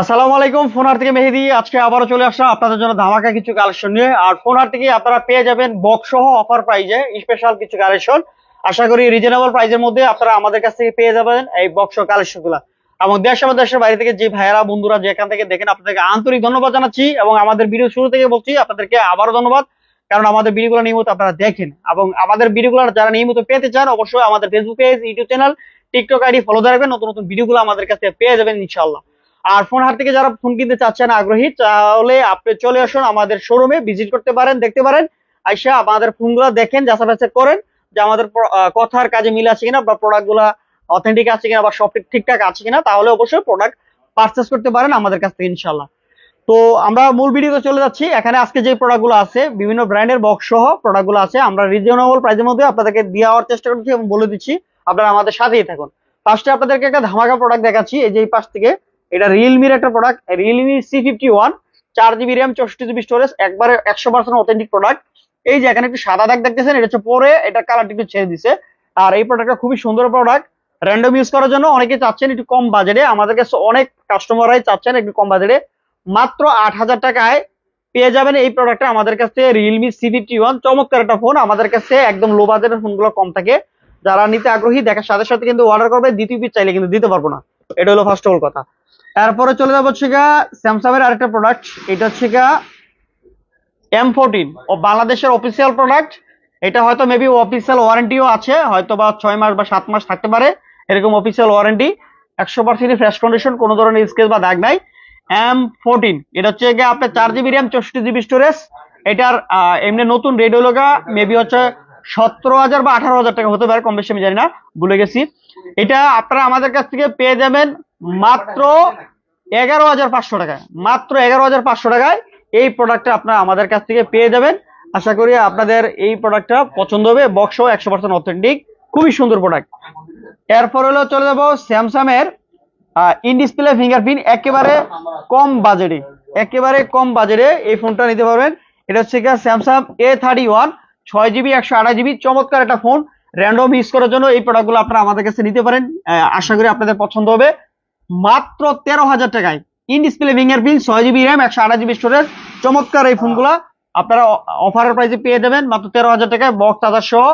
আসসালামু আলাইকুম ফোনার থেকে মেহেদি। আজকে আবারও চলে আসলাম আপনাদের জন্য ধামাকা কিছু কালেকশন নিয়ে। আর ফোনার থেকে আপনারা পেয়ে যাবেন বক্স সহ অফার প্রাইজে স্পেশাল কিছু কালেকশন। আশা করি রিজনেবল প্রাইজের মধ্যে আপনারা আমাদের কাছ থেকে পেয়ে যাবেন এই বক্স কালেকশনগুলা এবং দেশ এবং দেশের বাইরে থেকে যে ভাইয়েরা, বন্ধুরা যেখান থেকে দেখেন, আপনাদেরকে আন্তরিক ধন্যবাদ জানাচ্ছি এবং আমাদের ভিডিও শুরু থেকে বলছি, আপনাদেরকে আবারও ধন্যবাদ। কারণ আমাদের ভিডিওগুলো নিয়মিত আপনারা দেখেন এবং আমাদের ভিডিওগুলো যারা নিয়মিত পেতে চান, অবশ্যই আমাদের Facebook page YouTube channel TikTok ID follow রাখবেন। নতুন নতুন ভিডিওগুলো আমাদের কাছে পেয়ে যাবেন ইনশাল্লাহ আর ফোন হাট থেকে যারা ফোন কিনতে চাচ্ছেন, আগ্রহী, তাহলে আপনি চলে আসুন আমাদের শোরুমে ভিজিট করতে পারেন, দেখতে পারেন। আইসা আমাদের ফোনগুলো দেখেন যাচাই বাছাই করেন যে আমাদের কথার কাজে মিল আছে কিনা বা প্রোডাক্টগুলা অথেন্টিক আছে কিনা বা সব ঠিকঠাক আছে কিনা, তাহলে অবশ্যই প্রোডাক্ট পারচেস করতে পারেন আমাদের কাছ থেকে ইনশাল্লাহ তো আমরা মূল ভিডিওতে চলে যাচ্ছি। এখানে আজকে যে প্রোডাক্টগুলো আছে, বিভিন্ন ব্র্যান্ডের বক্স সহ প্রোডাক্টগুলো আছে, আমরা রিজনেবল প্রাইসের মধ্যে আপনাদেরকে দেওয়ার চেষ্টা করছি এবং বলে দিচ্ছি। আপনারা আমাদের সাথেই থাকুন। ফার্স্টে আপনাদেরকে একটা ধামাকা প্রোডাক্ট দেখাচ্ছি, এই যে এই পাশ থেকে। এটা রিয়েলমির একটা product Realme C fifty one চার জিবি র্যাম চৌষট্টি জিবি স্টোরেজ একবারে একশো পার্সেন্ট অথেন্টিক প্রোডাক্ট এই যে এখানে একটু সাদা দাগ দেখতেছেন, এটা হচ্ছে পরে, এটা কালারটা একটু ছেড়ে দিছে। আর এই প্রোডাক্টটা খুবই সুন্দর প্রোডাক্ট র্যান্ডম ইউজ করার জন্য অনেকে চাচ্ছেন একটু কম বাজেটে আমাদের কাছে অনেক কাস্টমাররাই চাচ্ছেন একটু কম বাজেটে মাত্র আট হাজার টাকায় পেয়ে যাবেন এই প্রোডাক্টটা আমাদের কাছে রিয়েলমি সি ফিফটি ওয়ান চমৎকার একটা ফোন আমাদের কাছে একদম লো বাজেটের ফোনগুলো কম থাকে। যারা নিতে আগ্রহী, দেখার সাথে সাথে কিন্তু অর্ডার করবে, দ্বিতীয় পিস চাইলে কিন্তু দিতে পারব না। এটা হলো ফার্স্ট অল কথা। তারপরে চলে যাব হচ্ছে গা স্যামসাং এর আরেকটা প্রোডাক্ট এটা হচ্ছে গা এম ফোরটিন ও বাংলাদেশের অফিসিয়াল প্রোডাক্ট এটা হয়তো মেবি অফিসিয়াল ওয়ারেন্টিও আছে, হয়তো বা ছয় মাস বা সাত মাস থাকতে পারে, এরকম অফিসিয়াল ওয়ারেন্টি একশো পার্সেন্ট ফ্রেশ কন্ডিশন কোনো ধরনের স্কেচ বা দাগ নাই। এম ফোরটিন এটা হচ্ছে গিয়ে আপনার চার জিবি র্যাম চৌষট্টি জিবি স্টোরেজ এটার এমনি নতুন রেডিও লগা মেবি হচ্ছে সতেরো হাজার বা আঠারো হাজার টাকা হতে পারে, কম বেশি আমি জানি না, ভুলে গেছি। এটা আপনারা আমাদের কাছ থেকে পেয়ে যাবেন মাত্র এগারো হাজার পাঁচশো টাকায়। মাত্র এগারো হাজার পাঁচশো টাকায় এই প্রোডাক্টটা আপনারা আমাদের কাছ থেকে পেয়ে যাবেন। আশা করি আপনাদের এই প্রোডাক্টটা পছন্দ হবে। বক্স একশো পার্সেন্ট অথেন্টিক খুবই সুন্দর প্রোডাক্ট এরপর হলো চলে যাব স্যামসাং এর ইন ডিসপ্লে ফিঙ্গারপ্রিন্ট একেবারে কম বাজেটে। একেবারে কম বাজেটে এই ফোনটা নিতে পারবেন। এটা হচ্ছে স্যামসাং এ থার্টি ওয়ান ছয় জিবি একশো আঠাশ জিবি চমৎকার একটা ফোন র্যান্ডম ইউজ করার জন্য এই প্রোডাক্টগুলো আপনারা আমাদের কাছে নিতে পারেন। আশা করি আপনাদের পছন্দ হবে। মাত্র তেরো হাজার টাকায় ইন ডিসপ্লে ফিঙ্গারপ্রিন্ট ছয় জিবি র্যাম একশো আঠাশ জিবি স্টোরেজ চমৎকার এই ফোনগুলো আপনারা অফারের প্রাইসে পেয়ে যাবেন মাত্র তেরো হাজার টাকায় বক্স চার্জার সহ।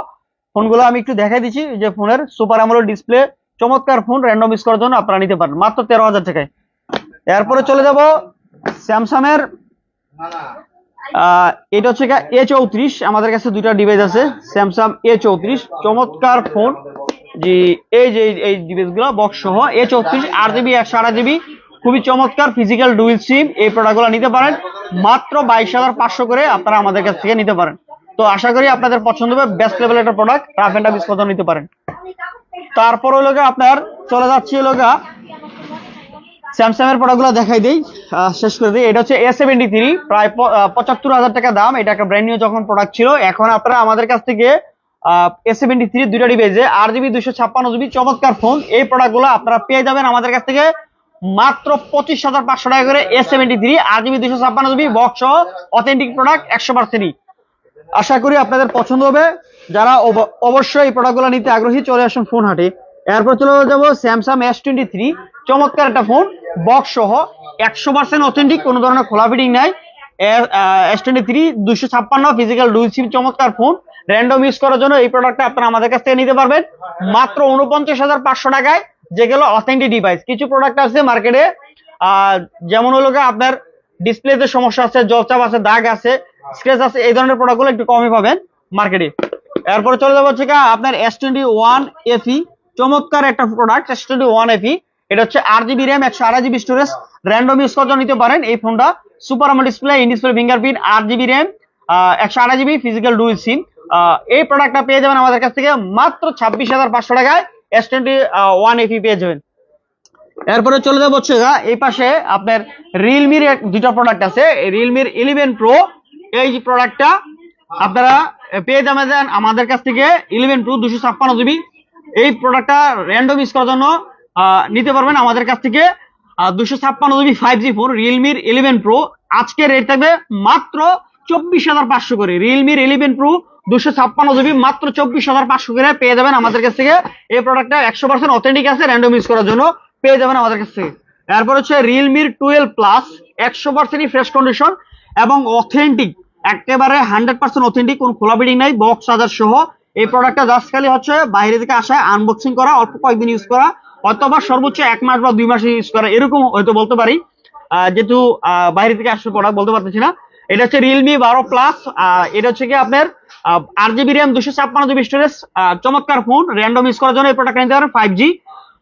ফোনগুলো আমি একটু দেখাই দিচ্ছি যে ফোনের সুপার আমলো ডিসপ্লে চমৎকার ফোন র্যান্ডম ইউজ করার জন্য আপনারা নিতে পারেন। মাত্র তেরো হাজার টাকায়। এরপরে চলে যাব স্যামসাং এর আহ, এটা হচ্ছে এ চৌত্রিশ, আমাদের কাছে দুইটা ডিভাইস আছে স্যামসাং এ চৌত্রিশ, চমৎকার ফোন জি, এই যে, এই ডিভাইসগুলো বক্স সহ এ চৌত্রিশ, আট জিবি একশো আঠাশ জিবি খুবই চমৎকার ফিজিক্যাল ডুইল সিম এই প্রোডাক্টগুলো নিতে পারেন। মাত্র বাইশ হাজার পাঁচশো করে আপনারা আমাদের কাছ থেকে নিতে পারেন। তো আশা করি আপনাদের পছন্দ হবে বেস্ট লেভেল একটা প্রোডাক্ট রাফ কত নিতে পারেন। তারপর হলো আপনার, চলে যাচ্ছে হলো গিয়ে স্যামসাং এর প্রোডাক্টগুলো দেখাই দিই। শেষ করে দিই। এটা হচ্ছে এ সেভেন্টি থ্রি প্রায় পঁচাত্তর হাজার টাকা দাম। এটা একটা ব্র্যান্ড নিউ যখন প্রোডাক্ট ছিল, এখন আপনারা আমাদের কাছ থেকে এ সেভেন্টি থ্রি দুইটা ডিভাইসে আট জিবি দুশো ছাপ্পান্ন জিবি চমৎকার ফোন এই প্রোডাক্টগুলো আপনারা পেয়ে যাবেন আমাদের কাছ থেকে মাত্র পঁচিশ হাজার পাঁচশো টাকা করে এ সেভেন্টি থ্রি আট জিবি দুশো ছাপ্পান্ন জিবি বক্স অথেন্টিক প্রোডাক্ট একশো পার্সেন্টই আশা করি আপনাদের পছন্দ হবে। যারা অব- অবশ্যই এই প্রোডাক্টগুলো নিতে আগ্রহী, চলে আসুন ফোন হাটে এরপর চলে যাব স্যামসাং এস টোয়েন্টি থ্রি চমৎকার একটা ফোন বক্স সহ একশো পার্সেন্ট অথেন্টিক কোনো ধরনের খোলা ফিটিং নাই। এস টোয়েন্টি থ্রি দুশো ছাপ্পান্ন ফিজিক্যাল ডুইল সিম চমৎকার ফোন র্যান্ডম ইউজ করার জন্য এই প্রোডাক্টটা আপনারা আমাদের কাছ থেকে নিতে পারবেন। মাত্র উনপঞ্চাশ হাজার পাঁচশো টাকায় যেগুলো অথেন্টিক ডিভাইস কিছু প্রোডাক্ট আছে মার্কেটে যেমন হলো আপনার ডিসপ্লেতে সমস্যা আছে জলচাপ আছে, দাগ আছে স্ক্রেচ আছে, এই ধরনের প্রোডাক্টগুলো একটু কমই পাবেন মার্কেটে এরপরে চলে যাব হচ্ছে আপনার এস টোয়েন্টি ওয়ান এফি চমৎকার একটা product S twenty one FE এটা হচ্ছে আট জিবি র্যাম একশো আড়াই জিবি স্টোরেজ র্যান্ডম ইউজ করার নিতে পারেন। এই ফোনটা super AMOLED display in display fingerprint আট জিবি র্যাম একশো আড়াই জিবি ফিজিক্যাল ডুইল সিম এই প্রোডাক্টটা পেয়ে যাবেন আমাদের কাছ থেকে মাত্র ছাব্বিশ হাজার পাঁচশো টাকায় এস টোয়েন্টি ওয়ান এফি পেয়ে যাবেন। এরপরে চলে যাব হচ্ছে এই পাশে আপনার রিয়েলমির দুটো প্রোডাক্ট আছে। রিয়েলমির ইলেভেন প্রো এই যে প্রোডাক্টটা আপনারা পেয়ে যাবেন আমাদের কাছ থেকে ইলেভেন প্রো দুশো ছাপ্পান্ন জিবি এই প্রোডাক্টটা র্যান্ডম ইউজ করার জন্য নিতে পারবেন আমাদের কাছ থেকে। দুশো ছাপ্পান্ন জিবি ফাইভ জি ফোর রিয়েলমির ইলেভেন প্রো আজকে রেট থাকবে মাত্র চব্বিশ হাজার পাঁচশো করে। রিয়েলমির ইলেভেন প্রো দুশো ছাপ্পান্ন জিবি, মাত্র চব্বিশ হাজার পাঁচশো করে পেয়ে যাবেন আমাদের কাছ থেকে। এই প্রোডাক্টটা একশো পার্সেন্ট অথেন্টিক আছে র্যান্ডম ইউজ করার জন্য পেয়ে যাবেন আমাদের কাছ থেকে। এরপর হচ্ছে রিয়েলমির টুয়েলভ প্লাস একশো পার্সেন্টই ফ্রেশ কন্ডিশন এবং অথেন্টিক একেবারে হান্ড্রেড পার্সেন্ট অথেন্টিক কোনো খোলা বিডিং নাই বক্স চার্জার সহ। এই প্রোডাক্টটা জাস্ট খালি হচ্ছে বাইরে থেকে আসা আনবক্সিং করা, অল্প কয়েকদিন ইউজ করা। অথবা সর্বোচ্চ এক মাস বা দুই মাস ইউজ করা, এরকম হয়তো বলতে পারি। যেহেতু বাইরে থেকে আসলে প্রোডাক্ট বলতে পারতেছি না। এটা হচ্ছে রিয়েলমি বারো প্লাস এটা হচ্ছে কি আপনার আট জিবি র্যাম দুশো ছাপ্পান্ন জিবি স্টোরেজ চমৎকার ফোন র্যান্ডম ইউজ করার জন্য এই প্রোডাক্ট নিতে পারেন ফাইভ জি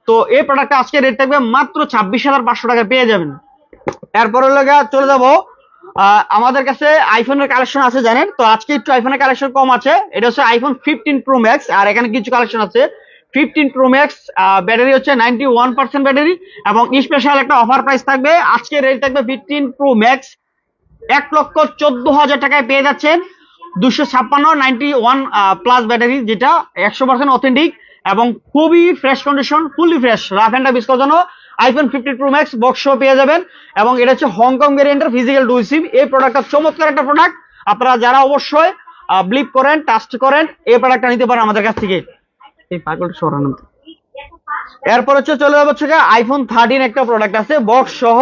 তো এই প্রোডাক্টটা আজকে রেট থাকবে মাত্র ছাব্বিশ হাজার পাঁচশো টাকা পেয়ে যাবেন। এরপরে লগা চলে যাব আমাদের কাছে আইফোনের কালেকশন আছে, জানেন? তো আজকে একটু আইফোনের কালেকশন কম আছে। এটা হচ্ছে আইফোন ফিফটিন প্রো ম্যাক্স আর এখানে কিছু কালেকশন আছে। ফিফটিন প্রো ম্যাক্স ব্যাটারি হচ্ছে নাইনটি ওয়ান পার্সেন্ট ব্যাটারি এবং স্পেশাল একটা অফার প্রাইস থাকবে। আজকে রেট থাকবে ফিফটিন প্রো ম্যাক্স এক লক্ষ চোদ্দ হাজার টাকায় পেয়ে যাচ্ছেন দুশো ছাপ্পান্ন নাইনটি ওয়ান প্লাস ব্যাটারি যেটা একশো পার্সেন্ট অথেন্টিক এবং খুবই fresh condition fully fresh rough and tough করার জন্য iPhone fifty pro max box পেয়ে যাবেন এবং এটা হচ্ছে হংকং ভেরিয়েন্টের ফিজিক্যাল ডুই সিম এই প্রোডাক্টটা চমৎকার একটা প্রোডাক্ট আপনারা যারা অবশ্যই ব্লিপ করেন টাস্ট করেন, এই প্রোডাক্টটা নিতে পারেন আমাদের কাছ থেকে। এই পাগলটা সরানো এরপর হচ্ছে চলে যাব হচ্ছে আইফোন থার্টিন একটা প্রোডাক্ট আছে বক্স সহ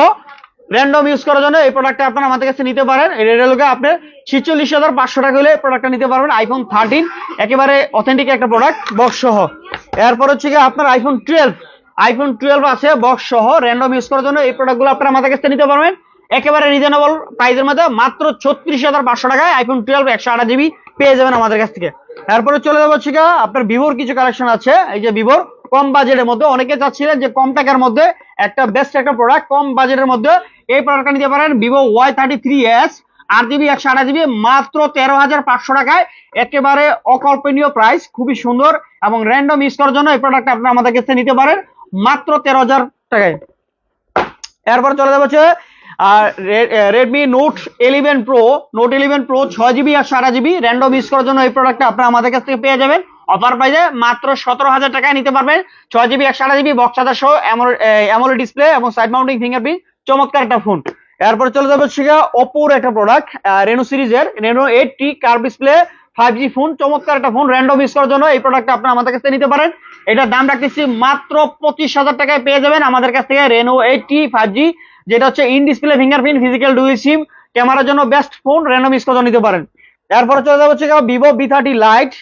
র্যান্ডম ইউজ করার জন্য এই প্রোডাক্টটা আপনারা আমাদের কাছে নিতে পারেন। এই রেলকে আপনার ছিচল্লিশ হাজার পাঁচশো টাকা হলে প্রোডাক্টটা নিতে পারবেন আইফোন থার্টিন একেবারে অথেন্টিক একটা প্রোডাক্ট বক্স সহ। এরপর হচ্ছে গিয়ে আপনার আইফোন টুয়েলভ আইফোন টুয়েলভ আছে বক্স সহ র্যান্ডম ইউজ করার জন্য এই প্রোডাক্টগুলো আপনারা আমাদের কাছে নিতে পারবেন। একেবারে রিজনেবল প্রাইসের মধ্যে মাত্র ছত্রিশ হাজার পাঁচশো টাকায় আইফোন টুয়েলভ একশো আঠাশ জিবি পেয়ে যাবেন আমাদের কাছ থেকে। এরপরে চলে যাব হচ্ছে আপনার ভিভোর কিছু কালেকশন আছে। এই যে ভিভোর কম বাজেটের মধ্যে অনেকে চাচ্ছিলেন যে কম টাকার মধ্যে একটা বেস্ট একটা প্রোডাক্ট কম বাজেটের মধ্যে এই প্রোডাক্টটা নিতে পারেন Vivo Y thirty three S আট জিবি একশো আঠাশ জিবি মাত্র তেরো হাজার পাঁচশো টাকায়। একেবারে অকল্পনীয় প্রাইস খুবই সুন্দর এবং র্যান্ডম ইউজ করার জন্য এই প্রোডাক্টটা আপনি আমাদের কাছে নিতে পারেন, মাত্র তেরো হাজার টাকায়। এরপর চলে যাব হচ্ছে Redmi Note eleven pro note eleven pro ছয় জিবি আর সারা জিবি র্যান্ডম ইউজ করার জন্য এই প্রোডাক্টটা আপনারা আমাদের কাছ থেকে পেয়ে যাবেন। অফার প্রাইসে মাত্র সতেরো হাজার টাকায় নিতে পারবেন। ছয় জিবি একশো আঠাশ জিবি বক্স চার্জার সহ অ্যামোলেড ডিসপ্লে এবং সাইড মাউন্টিং ফিঙ্গারপ্রিন্ট চমৎকার একটা ফোন এরপর চলে যাবে হচ্ছে ওপোর একটা প্রোডাক্ট রেনো সিরিজের Reno eight T curved display five G phone চমৎকার একটা ফোন র্যান্ডম ইউজ করার জন্য এই প্রোডাক্টটা আপনারা আমাদের কাছ নিতে পারেন। এটার দাম রাখতেছি মাত্র পঁচিশ হাজার টাকায় পেয়ে যাবেন আমাদের কাছ থেকে Reno eight T five G যেটা হচ্ছে in display fingerprint physical dual SIM ক্যামেরার জন্য বেস্ট ফোন র্যান্ডম ইউজ নিতে পারেন। এরপরে চলে যাবে হচ্ছে ভিভো বি থার্টি লাইট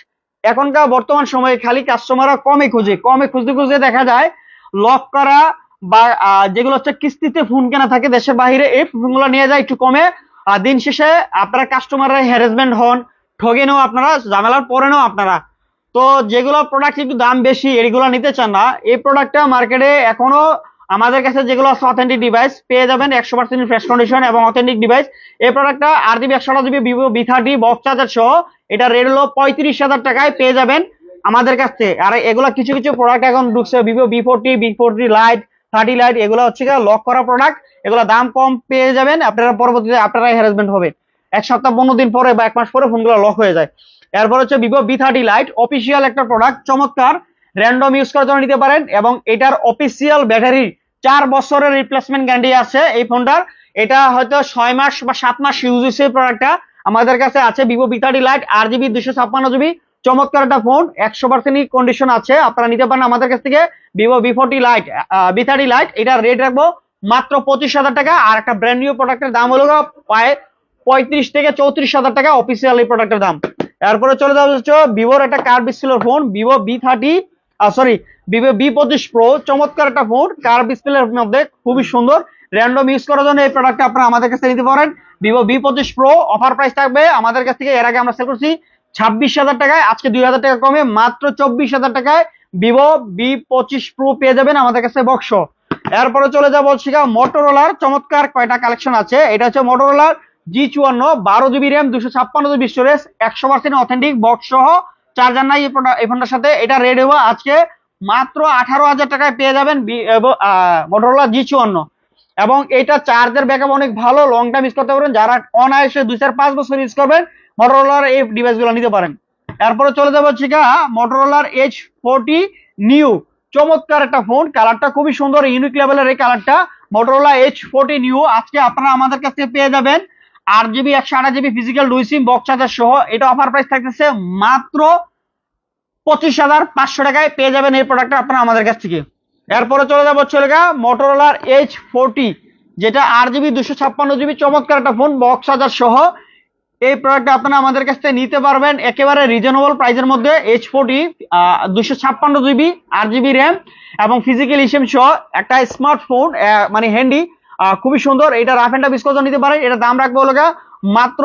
এখনকার বর্তমান সময়ে খালি কাস্টমাররা কমে খুঁজে। কমে খুঁজতে খুঁজতে দেখা যায় লক করা বা যেগুলো হচ্ছে কিস্তিতে ফোন কেনা থাকে দেশের বাইরে এই ফোনগুলো নিয়ে যায় একটু কমে। দিন শেষে আপনারা কাস্টমাররা হ্যারাসমেন্ট হন ঠগে নেও আপনারা, ঝামেলার পরে নেও আপনারা। তো যেগুলো প্রোডাক্ট একটু দাম বেশি, এগুলো নিতে চান না, এই প্রোডাক্টটা মার্কেটে এখনও আমাদের কাছে যেগুলো আছে অথেন্টিক ডিভাইস পেয়ে যাবেন একশো পার্সেন্ট ফ্রেশ কন্ডিশন এবং অথেন্টিক ডিভাইস এই প্রোডাক্টটা আর জিবি একশো GB Vivo V thirty box charger সহ, এটা রেট হলো পঁয়ত্রিশ হাজার টাকায় পেয়ে যাবেন আমাদের কাছ থেকে। আর এগুলো কিছু কিছু প্রোডাক্ট এখন ঢুকছে Vivo V forty V forty lite thirty lite এগুলো হচ্ছে লক করা প্রোডাক্ট এগুলো দাম কম পেয়ে যাবেন, আপনারা পরবর্তীতে আপনারাই হ্যারাসমেন্ট হবে এক সপ্তাহ পনেরো দিন পরে বা এক মাস পরে ফোনগুলো লক হয়ে যায়। এরপর হচ্ছে Vivo V thirty lite official একটা প্রোডাক্ট চমৎকার র্যান্ডম ইউজ করার জন্য নিতে পারেন এবং এটার অফিসিয়াল ব্যাটারি চার বছরের রিপ্লেসমেন্ট গ্যারান্টি আছে এই ফোনটার এটা হয়তো ছয় মাস বা সাত মাস ইউজ হয়েছে প্রোডাক্টটা আমাদের কাছে আছে ভিভো বি থার্টি লাইট আর জিবি দুশো ছাপ্পান্ন জিবি চমৎকার একটা ফোন একশো পার্সেন্ট কন্ডিশন আছে। আপনারা নিতে পারেন আমাদের কাছ থেকে Vivo V forty lite V thirty lite এটা রেট রাখব মাত্র পঁচিশ হাজার টাকা। আর একটা ব্র্যান্ড নিউ প্রোডাক্টের দাম হলো প্রায় পঁয়ত্রিশ থেকে চৌত্রিশ হাজার টাকা অফিসিয়াল এই প্রোডাক্টের দাম। এরপরে চলে যাওয়া হচ্ছে ভিভোর একটা কার ডিসপ্লের phone Vivo V thirty sorry Vivo V পঁচিশ প্রো চমৎকার একটা ফোন কার ডিসপ্লের মধ্যে খুবই সুন্দর র্যান্ডম ইউজ করার জন্য এই প্রোডাক্টটা আপনারা আমাদের কাছে নিতে পারেন। ভিভো বি পঁচিশ প্রো অফার প্রাইস থাকবে, আমাদের কাছ থেকে এর আগে আমরা সেল করছি ছাব্বিশ হাজার টাকায়, আজকে দুই হাজার টাকা কমে মাত্র চব্বিশ হাজার টাকায় ভিভো বি পঁচিশ প্রো পেয়ে যাবেন আমাদের কাছে বক্স এরপরে চলে যাব হচ্ছে মোটরোলার চমৎকার কয়টা কালেকশন আছে, এটা হচ্ছে মোটরোলার জি চুয়ান্ন, বারো জিবি র্যাম দুশো ছাপ্পান্ন জিবি স্টোরেজ একশো পার্সেন্ট অথেন্টিক বক্স সহ চার্জার নাই এই ফোনটার সাথে। এটা রেড হব আজকে মাত্র আঠারো হাজার টাকায় পেয়ে যাবেন মোটরোলা জি চুয়ান্ন। এবং এটা চার্জের ব্যাকআপ অনেক ভালো লং টাইম ইউজ করতে পারবেন। যারা অনায়াসে দুই চার পাঁচ বছর ইউজ করবেন মোটরোলার এই ডিভাইসগুলো নিতে পারেন। এরপরে চলে যাব হচ্ছে মোটরোলার এইচ ফোরটি নিউ চমৎকার একটা ফোন কালারটা খুবই সুন্দর ইউনিক লেভেলের এই কালারটা মোটরোলা এইচ ফোরটি নিউ আজকে আপনারা আমাদের কাছ থেকে পেয়ে যাবেন। আট জিবি একশো আঠাশ জিবি ফিজিক্যাল দুই সিম বক্স চার্জার সহ। এটা অফার প্রাইস থাকতেছে মাত্র পঁচিশ হাজার পাঁচশো টাকায় পেয়ে যাবেন এই প্রোডাক্টটা আপনারা আমাদের কাছ থেকে। এরপরে চলে যাব হচ্ছে মোটরোলার এইচ ফোরটি যেটা আট জিবি দুশো ছাপ্পান্ন জিবি চমৎকার একটা ফোন বক্স হাজার সহ। এই প্রোডাক্টটা আপনারা আমাদের কাছ থেকে নিতে পারবেন একেবারে রিজনেবল প্রাইসের মধ্যে এইচ ফোরটি দুশো ছাপ্পান্ন জিবি আট জিবি র্যাম এবং ফিজিক্যাল ইসেম সহ একটা স্মার্টফোন মানে হ্যান্ডি খুবই সুন্দর। এটা রাফ অ্যান্ড টাফ নিতে পারেন। এটা দাম রাখব হলো মাত্র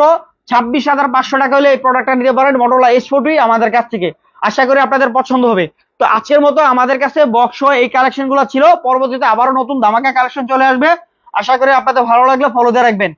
ছাব্বিশ হাজার পাঁচশো টাকা হলে এই প্রোডাক্টটা নিতে পারেন মোটরলা এইচ ফোরটি আমাদের কাছ থেকে। আশা করি আপনাদের পছন্দ হবে। তো আজকের মতো আমাদের কাছে বক্স এই কালেকশনগুলো ছিল। পরবর্তীতে আবারও নতুন ধামাকা কালেকশন চলে আসবে। আশা করি আপনাদের ভালো লাগলে ফলো দিয়ে রাখবেন।